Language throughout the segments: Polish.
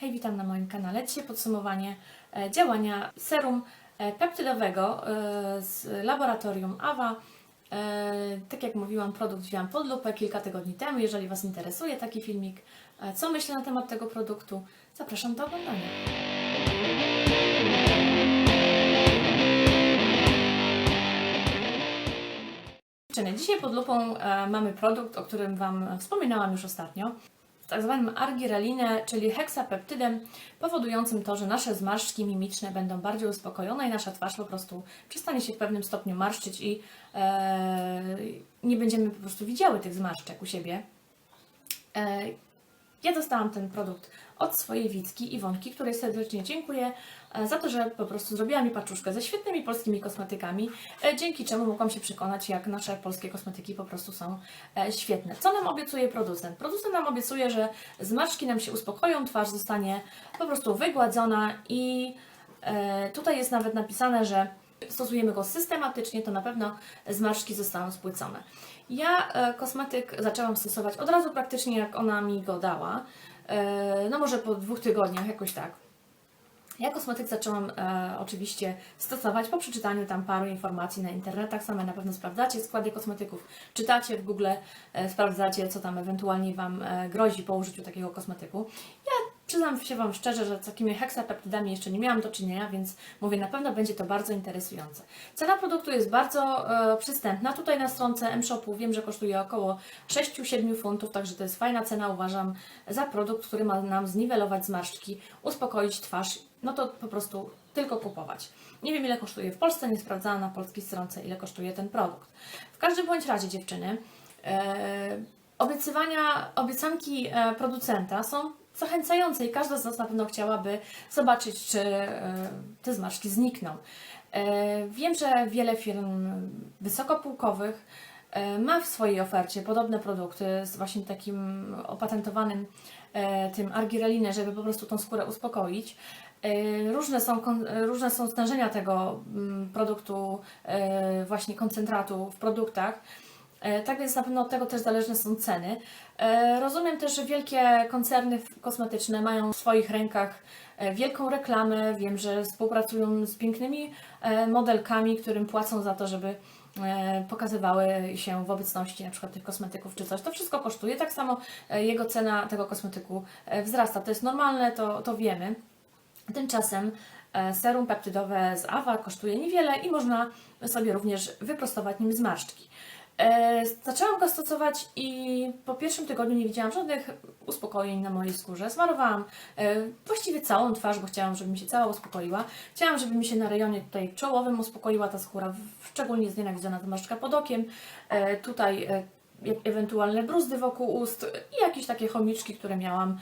Hej, witam na moim kanale. Dzisiaj podsumowanie e, działania serum e, peptydowego e, z laboratorium AWA. Tak jak mówiłam, produkt wzięłam pod lupę kilka tygodni temu. Jeżeli Was interesuje taki filmik, co myślę na temat tego produktu, zapraszam do oglądania. Dzisiaj pod lupą mamy produkt, o którym Wam wspominałam już ostatnio. Tak zwanym argirelinę, czyli heksapeptydem, powodującym to, że nasze zmarszczki mimiczne będą bardziej uspokojone i nasza twarz po prostu przestanie się w pewnym stopniu marszczyć i e, nie będziemy po prostu widziały tych zmarszczek u siebie. E, ja dostałam ten produkt od swojej Wicki Iwonki, której serdecznie dziękuję e, za to, że po prostu zrobiła mi paczuszkę ze świetnymi polskimi kosmetykami, e, dzięki czemu mogłam się przekonać, jak nasze polskie kosmetyki po prostu są e, świetne. Co nam obiecuje producent? Producent nam obiecuje, że zmarszczki nam się uspokoją, twarz zostanie po prostu wygładzona i tutaj jest nawet napisane, że stosujemy go systematycznie, to na pewno zmarszczki zostaną spłycone. Ja e, kosmetyk zaczęłam stosować od razu praktycznie jak ona mi go dała. E, no może po dwóch tygodniach jakoś tak. Ja kosmetyk zaczęłam e, oczywiście stosować po przeczytaniu tam paru informacji na internetach. Same na pewno sprawdzacie składy kosmetyków, czytacie w Google, e, sprawdzacie, co tam ewentualnie Wam e, grozi po użyciu takiego kosmetyku. Przyznam się Wam szczerze, że z takimi heksapeptydami jeszcze nie miałam do czynienia, więc mówię, na pewno będzie to bardzo interesujące. Cena produktu jest bardzo e, przystępna. Tutaj na stronce M-Shopu wiem, że kosztuje około 6-7 funtów, także to jest fajna cena, uważam, za produkt, który ma nam zniwelować zmarszczki, uspokoić twarz no to po prostu tylko kupować. Nie wiem ile kosztuje w Polsce, nie sprawdzałam na polskiej stronce ile kosztuje ten produkt. W każdym bądź razie dziewczyny, e, obiecywania, obiecanki e, producenta są zachęcające i każda z nas na pewno chciałaby zobaczyć, czy e, te zmarszczki znikną. E, wiem, że wiele firm wysokopółkowych e, ma w swojej ofercie podobne produkty z właśnie takim opatentowanym tym argirelinę, żeby po prostu tą skórę uspokoić. Różne są, różne są stężenia tego mm, produktu, właśnie koncentratu w produktach. E, Tak więc na pewno od tego też zależne są ceny. E, Rozumiem też, że wielkie koncerny kosmetyczne mają w swoich rękach e, wielką reklamę. Wiem, że współpracują z pięknymi modelkami, którym płacą za to, żeby pokazywały się w obecności na przykład tych kosmetyków czy coś. To wszystko kosztuje. Tak samo jego cena tego kosmetyku wzrasta. To jest normalne, to, to wiemy. Tymczasem serum peptydowe z AWA kosztuje niewiele i można sobie również wyprostować nim zmarszczki. E, Zaczęłam go stosować i po pierwszym tygodniu nie widziałam żadnych uspokojeń na mojej skórze. Smarowałam e, właściwie całą twarz, bo chciałam, żeby mi się cała uspokoiła. Chciałam, żeby mi się na rejonie tutaj czołowym uspokoiła ta skóra, szczególnie znienawidzona zmarszczka pod okiem. E, Tutaj ewentualne bruzdy wokół ust i jakieś takie chomiczki, które miałam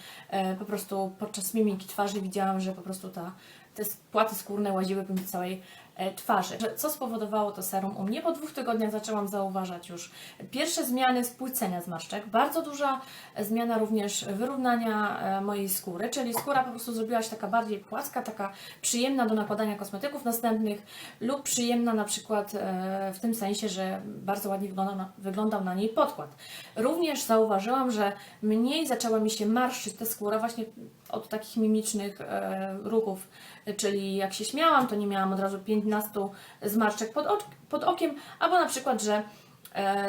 po prostu podczas mimiki twarzy widziałam, że po prostu ta, te płaty skórne łaziły po całej e, twarzy. Co spowodowało to serum u mnie? Po dwóch tygodniach zaczęłam zauważać już pierwsze zmiany spłycenia zmarszczek, bardzo duża zmiana również wyrównania e, mojej skóry, czyli skóra po prostu zrobiła się taka bardziej płaska, taka przyjemna do nakładania kosmetyków następnych lub przyjemna na przykład e, w tym sensie, że bardzo ładnie wygląda na, wyglądał na niej podkład. Również zauważyłam, że mniej zaczęła mi się marszczyć ta skóra właśnie od takich mimicznych e, ruchów, czyli jak się śmiałam, to nie miałam od razu 15 zmarszczek pod, pod okiem, albo na przykład, że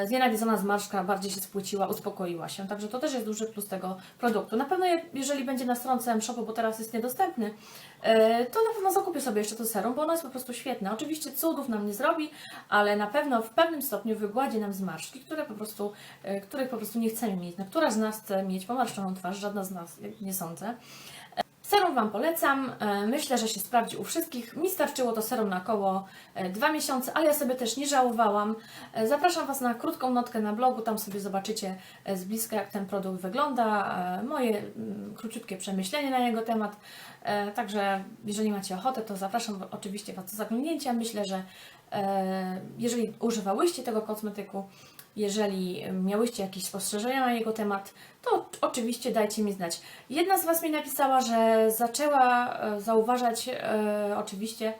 znienawidzona zmarszczka bardziej się spłyciła, uspokoiła się. Także to też jest duży plus tego produktu. Na pewno je, jeżeli będzie na stronce M-Shopu, bo teraz jest niedostępny, e, to na pewno zakupię sobie jeszcze to serum, bo ono jest po prostu świetne. Oczywiście cudów nam nie zrobi, ale na pewno w pewnym stopniu wygładzi nam zmarszczki, które po prostu, e, których po prostu nie chcemy mieć. No, która z nas chce mieć pomarszczoną twarz? Żadna z nas, nie sądzę. Serum Wam polecam. E, Myślę, że się sprawdzi u wszystkich. Mi starczyło to serum na około e, dwa miesiące, ale ja sobie też nie żałowałam. E, Zapraszam Was na krótką notkę na blogu, tam sobie zobaczycie e, z bliska, jak ten produkt wygląda, e, moje mm, króciutkie przemyślenie na jego temat. E, Także jeżeli macie ochotę, to zapraszam oczywiście Was do zaglądnięcia. Myślę, że e, jeżeli używałyście tego kosmetyku, jeżeli miałyście jakieś spostrzeżenia na jego temat, to oczywiście dajcie mi znać. Jedna z Was mi napisała, że zaczęła e, zauważać e, oczywiście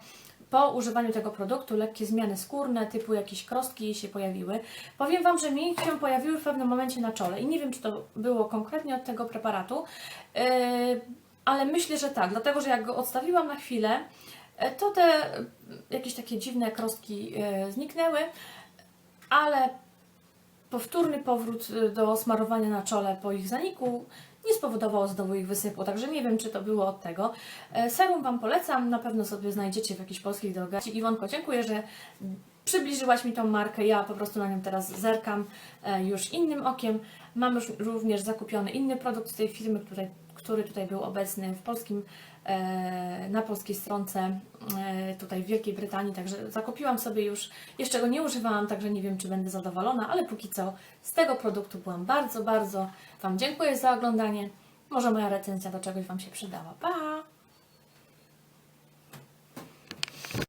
po używaniu tego produktu lekkie zmiany skórne, typu jakieś krostki się pojawiły. Powiem Wam, że mi się pojawiły w pewnym momencie na czole i nie wiem, czy to było konkretnie od tego preparatu. E, ale myślę, że tak, dlatego że jak go odstawiłam na chwilę, e, to te jakieś takie dziwne krostki zniknęły, ale powtórny powrót e, do smarowania na czole po ich zaniku nie spowodował znowu ich wysypu, także nie wiem, czy to było od tego. E, Serum Wam polecam, na pewno sobie znajdziecie w jakichś polskich drogach. Iwonko, dziękuję, że przybliżyłaś mi tą markę, ja po prostu na nią teraz zerkam e, już innym okiem. Mam już również zakupiony inny produkt z tej firmy, który, który tutaj był obecny w polskim, e, na polskiej stronce e, tutaj w Wielkiej Brytanii, także zakupiłam sobie już, jeszcze go nie używałam, także nie wiem, czy będę zadowolona, ale póki co z tego produktu byłam bardzo, bardzo Wam dziękuję za oglądanie. Może moja recenzja do czegoś Wam się przydała. Pa!